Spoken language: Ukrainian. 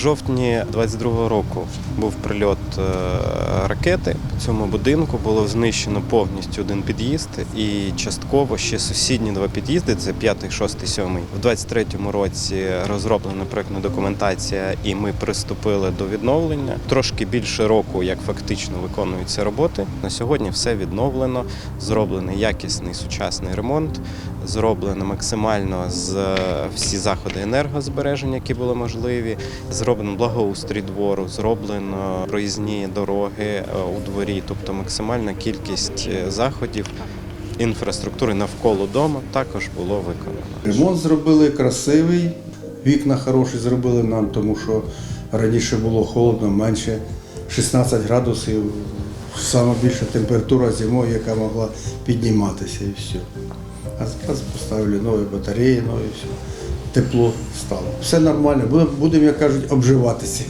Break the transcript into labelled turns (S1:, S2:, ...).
S1: жовтні 22-го року був прильот е, ракети. По цьому будинку було знищено повністю один під'їзд і частково ще сусідні два під'їзди. Це 5, 6, 7. В 23-му році розроблена проектна документація, і ми приступили до відновлення. Трошки більше року, як фактично виконуються роботи. На сьогодні все відновлено, зроблений якісний сучасний ремонт, зроблено максимально з всі заходи енергозбереження, які були можливі. Зроблено благоустрій двору, зроблено проїзні дороги е, у дворі, тобто максимальна кількість е, заходів інфраструктури навколо дому також було виконано.
S2: Ремонт зробили красивий, вікна хороші зробили нам, тому що раніше було холодно, менше 16 градусів. Саме більша температура зимою, яка могла підніматися і все. А зараз поставили нові батареї, нові все. Тепло стало. Все нормально, будемо, будем, як кажуть, обживатися.